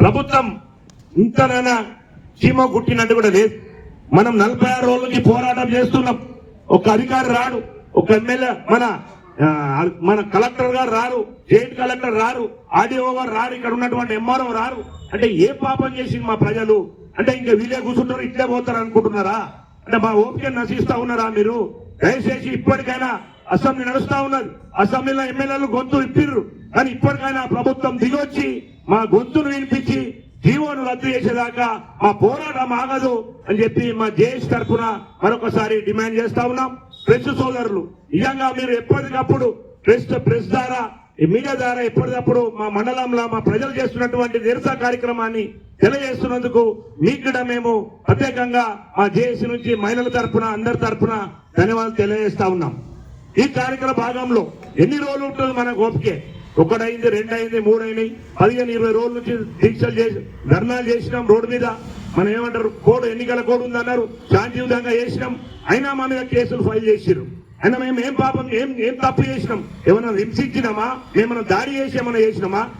ప్రభుత్వం ఇంతనైనా చీమ గుట్టినట్టు కూడా లేదు. మనం నలభై ఆరు రోజుల నుంచి పోరాటం చేస్తున్నాం. ఒక అధికారి రాడు ఒక ఎమ్మెల్యే మన మన కలెక్టర్ గారు రారు జైంట్ కలెక్టర్ రారు ఆర్డీఓ గారు రారు ఇక్కడ ఉన్నటువంటి ఎంఆర్ఓ రారు. అంటే ఏ పాపం చేసింది మా ప్రజలు? అంటే ఇంకా వీళ్ళే కూర్చుంటారు ఇట్లే పోతారు అనుకుంటున్నారా? అంటే మా ఓపిక నశిస్తా ఉన్నారా మీరు? దయచేసి ఇప్పటికైనా అసెంబ్లీ నడుస్తా ఉన్నది. అసెంబ్లీలో ఎమ్మెల్యేలు గొంతు ఇప్పిర్రు కానీ ఇప్పటికైనా ప్రభుత్వం దిగొచ్చి మా గొంతును వినిపించి జీవోను రద్దు చేసేదాకా మా పోరాటం ఆగదు అని చెప్పి మా జేఎస్ తరఫున మరొకసారి డిమాండ్ చేస్తా ఉన్నాం. ప్రెస్ సోదరులు నిజంగా మీరు ఎప్పటికప్పుడు ప్రెస్ ప్రెస్ ద్వారా ఈ మీడియా ద్వారా ఎప్పటికప్పుడు మా మండలంలో మా ప్రజలు చేస్తున్నటువంటి నిరసన కార్యక్రమాన్ని తెలియజేస్తున్నందుకు మీకు కూడా మేము ప్రత్యేకంగా మా జేఏసీ నుంచి మహిళల తరఫున అందరి తరఫున ధన్యవాదాలు తెలియజేస్తా ఉన్నాం. ఈ కార్యక్రమ భాగంలో ఎన్ని రోజులు ఉంటుంది మన గోపికే ఒకటైంది రెండైంది మూడైంది పదిహేను ఇరవై రోజుల నుంచి దీక్షలు చేసి ధర్నాలు చేసినాం రోడ్డు మీద. మనం ఏమంటారు కోడ్ ఎన్నికల కోడ్ ఉందన్నారు శాంతియుతంగా చేసినాం. అయినా మన మీద కేసులు ఫైల్ చేసిర్రు. అయినా మేము ఏం పాపం ఏం ఏం తప్పు చేసినాం? ఏమైనా హింసించినామా? ఏమైనా దాడి చేసి ఏమైనా చేసినామా?